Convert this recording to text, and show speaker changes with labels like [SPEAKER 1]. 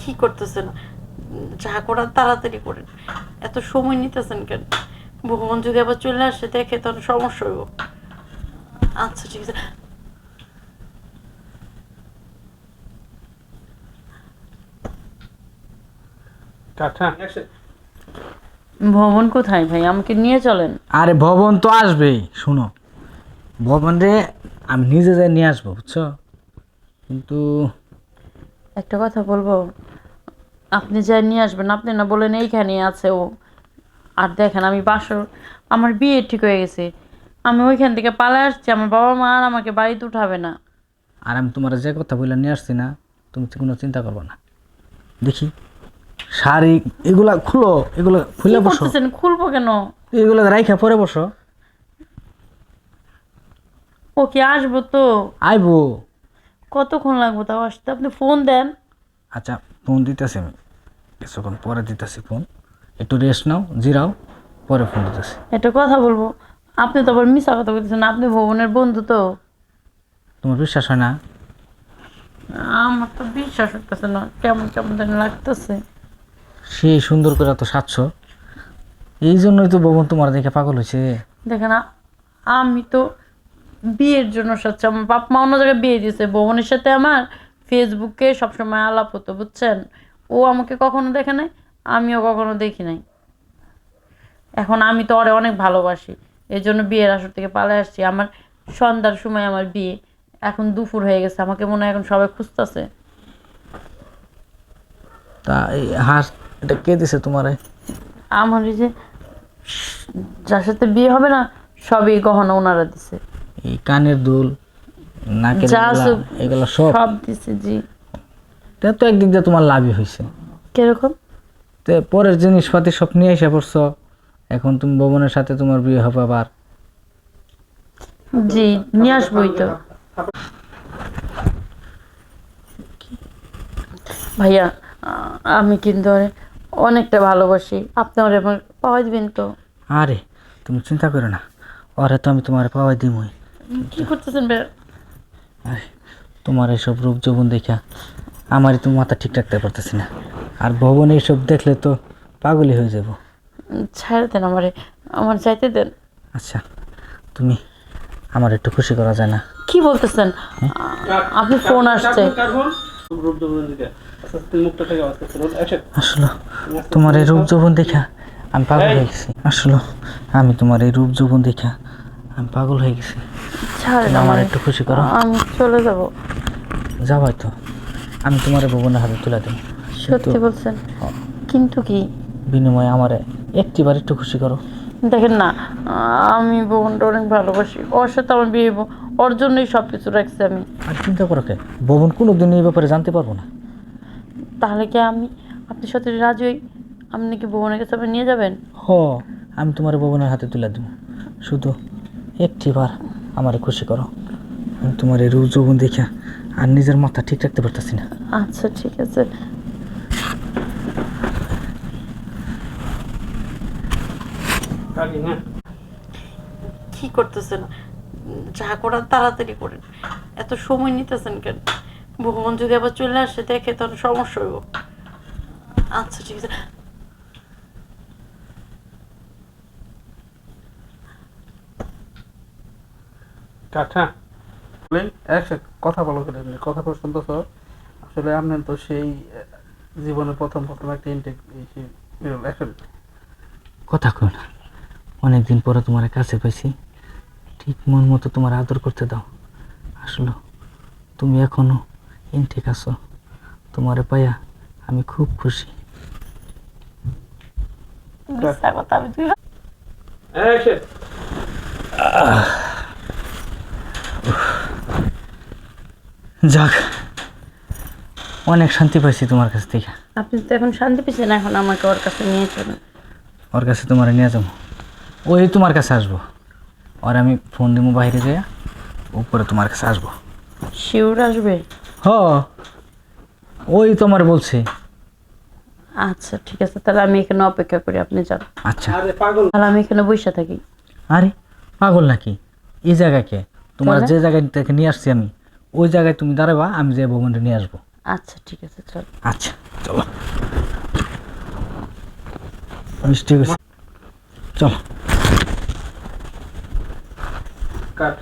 [SPEAKER 1] কি করতেছেন? যা করার তাড়াতাড়ি করেন। এত সময় নিতেছেন কেন? ভগবান যদি আবার চলে আসে দেখে তখন সমস্যা হইব। আচ্ছা ঠিক আছে। ভবন কোথায় ভাই? আমাকে নিয়ে চলেন।
[SPEAKER 2] আরে ভবন তো আসবেই। শুনো ভবন রে আমি নিজে যাই নিয়ে আসব বুঝছ? কিন্তু
[SPEAKER 1] একটা কথা বলব? আপনি যাই নিয়ে আসবেন আপনি না বলেন এইখানে আছে ও। আর দেখেন আমি বাসর আমার বিয়ে ঠিক হয়ে গেছে। আমি ওইখান থেকে পালায় আসছি আমার বাবা মা আর আমাকে বাড়িতে উঠাবে না।
[SPEAKER 2] আর আমি তোমার যে কথা বলে নিয়ে আসছি না তুমি তো কোনো চিন্তা করব না। দেখি শাড়ি এগুলা খুলো এগুলো খুলে বসো।
[SPEAKER 1] করতেছেন? খুলবো কেন?
[SPEAKER 2] এগুলো রাইখা পরে বসো।
[SPEAKER 1] ওকে আসব তো?
[SPEAKER 2] আইবো।
[SPEAKER 1] কতক্ষণ লাগবো তাও আসতে? আপনি ফোন দেন।
[SPEAKER 2] আচ্ছা ফোন দিতেছি আমি। কিছুক্ষণ পরে দিতেছি ফোন একটু রেস্ট নাও জিরাও পরে ফোন দিতেছি।
[SPEAKER 1] একটা কথা বলব। আপনি তো আবার মিশা কথা বলতেছেন আপনি ভবনের বন্ধু তো।
[SPEAKER 2] তোমার বিশ্বাস হয় না?
[SPEAKER 1] আমার তো বিশ্বাস হতেছে না কেমন কেমন যেন লাগতেছে।
[SPEAKER 2] সেই সুন্দর করে তো সাতশো এই জন্যই তো ভবন তোমার দেখে পাগল হয়েছে।
[SPEAKER 1] দেখেন আ- আমি তো বিয়ের জন্য সাথে আমার বাপ মা অন্য জায়গায় বিয়ে দিয়েছে ভবনের সাথে আমার ফেসবুকে সবসময় আলাপ হতো বুঝছেন? ও আমাকে কখনো দেখে নাই আমিও কখনো দেখি নাই। এখন আমি তো ওরে অনেক ভালোবাসি এই জন্য বিয়ের আসর থেকে পালায় আসছি। আমার সন্ধ্যার সময় আমার বিয়ে এখন দুপুর হয়ে গেছে আমাকে মনে হয় এখন সবাই খুঁজতেছে।
[SPEAKER 2] তা এই হাঁস এটা কে দিছে তোমারে?
[SPEAKER 1] আমার এই যে যার সাথে বিয়ে হবে না সবই গহনা ওনারা দিছে।
[SPEAKER 2] এই কানের দুল। নাকের এগুলা-
[SPEAKER 1] সব-
[SPEAKER 2] সব।
[SPEAKER 1] দিছে জি।
[SPEAKER 2] তা তো একদিক দিয়ে তোমার লাভই হয়েছে।
[SPEAKER 1] কীরকম?
[SPEAKER 2] তো পরের জিনিসপাতি সব নিয়ে এসে পড়ছো এখন তুমি ভবনের সাথে তোমার বিয়ে হবে আবার।
[SPEAKER 1] জি নিয়ে আসবোই তো। ভাইয়া আমি কিন্তু অনেকটা ভালোবাসি। আপনি ওরে আমার পাওয়াই দিবেন তো।
[SPEAKER 2] আরে তুমি চিন্তা করো না। ওরে তো আমি তোমার পাওয়াই দিমই।
[SPEAKER 1] কি করতেছেন ভাইয়া?
[SPEAKER 2] আরে তোমার এইসব রূপ যৌবন দেখা আমারই তো মাথা ঠিক রাখতে পারতেছি না। আর ভবন এইসব দেখলে তো পাগলই হয়ে যাব।
[SPEAKER 1] ছেড়ে দেন আমারে আমার যাইতে দেন।
[SPEAKER 2] আচ্ছা তুমি আমার একটু খুশি করা যায় না।
[SPEAKER 1] কি বলতেছেন? আপনি ফোন আসছে।
[SPEAKER 2] আসলে তোমার এই রূপ যৌবন দেখা আমি পাগল হয়ে গেছি। আসলে আমি তোমার এই রূপ যৌবন দেখা আমি পাগল হয়ে গেছি। তুমি আমার একটু খুশি করো।
[SPEAKER 1] আমি চলে যাব।
[SPEAKER 2] যাও হয়তো আমি তোমার ভবনের হাতে তুলে দেবো।
[SPEAKER 1] সত্যি বলছেন? কিন্তু কি?
[SPEAKER 2] বিনিময়ে আমার একটিবার একটু খুশি করো।
[SPEAKER 1] দেখেন না আমি বোনটা অনেক ভালোবাসি। ওর সাথে আমার বিয়ে। ওর জন্যই সব কিছু রাখছি আমি।
[SPEAKER 2] আর চিন্তা করো কে? ভবন কোনো দিন এই ব্যাপারে জানতে পারব না।
[SPEAKER 1] তাহলে কি আমি আপনার সাথে রাজি হই? আপনি কি বোনের কাছে আপনি নিয়ে যাবেন?
[SPEAKER 2] হ আমি তোমার ভবনের হাতে তুলে দেবো। শুধু একটিবার। আমার খুশি করো। আমি তোমার এই রূপ যৌবন দেখা আর নিজের মাথা ঠিক রাখতে পারতেছি না।
[SPEAKER 1] আচ্ছা ঠিক আছে। কি করতেছেন? যা করার তাড়াতাড়ি করেন। এত সময় নিতেছেন কেন? ভগবান যদি আবার চলে আসে দেখে তখন সমস্যা হইব। আচ্ছা ঠিক আছে।
[SPEAKER 3] টাটা বলেন একসাথে কথা বলো করে এমনি কথা বলে শুনতেছ আসলে আপনার তো সেই আহ, জীবনের প্রথম প্রথম একটা ইনটেক
[SPEAKER 2] কথা কই না অনেকদিন পরে তোমার কাছে পাইছি। ঠিক মন মতো তোমার আদর করতে দাও। আসলো তুমি এখনও ইনটেক আছো। তোমারে পাইয়া আমি খুব খুশি।
[SPEAKER 1] কথা আমি
[SPEAKER 2] যাক অনেক শান্তি পাইছি তোমার কাছ থেকে।
[SPEAKER 1] আপনি তো এখন শান্তি পেয়েছেন এখন আমাকে ওর কাছে নিয়ে চলুন।
[SPEAKER 2] ওর কাছে তোমার নিয়ে যাব। ওই তোমার কাছে আসব। আর আমি ফোন দিব বাইরে যাই উপরে তোমার কাছে আসব।
[SPEAKER 1] শিওর আসবে?
[SPEAKER 2] হ ওই তোমার বলছে।
[SPEAKER 1] আচ্ছা ঠিক আছে তাহলে আমি এখানে অপেক্ষা করি আপনি যান।
[SPEAKER 2] আচ্ছা।
[SPEAKER 3] আরে পাগল।
[SPEAKER 1] তাহলে আমি এখানে বসে থাকি।
[SPEAKER 2] আরে পাগল নাকি? এই জায়গাকে তোমার যে জায়গায় থেকে নিয়ে আসছি আমি। ওই জায়গায় তুমি দাঁড়াবা আমি যে ভবনটা নিয়ে আসব।
[SPEAKER 1] আচ্ছা ঠিক আছে চল।
[SPEAKER 2] আচ্ছা চলো। ঠিক আছে চলো।
[SPEAKER 3] কাট।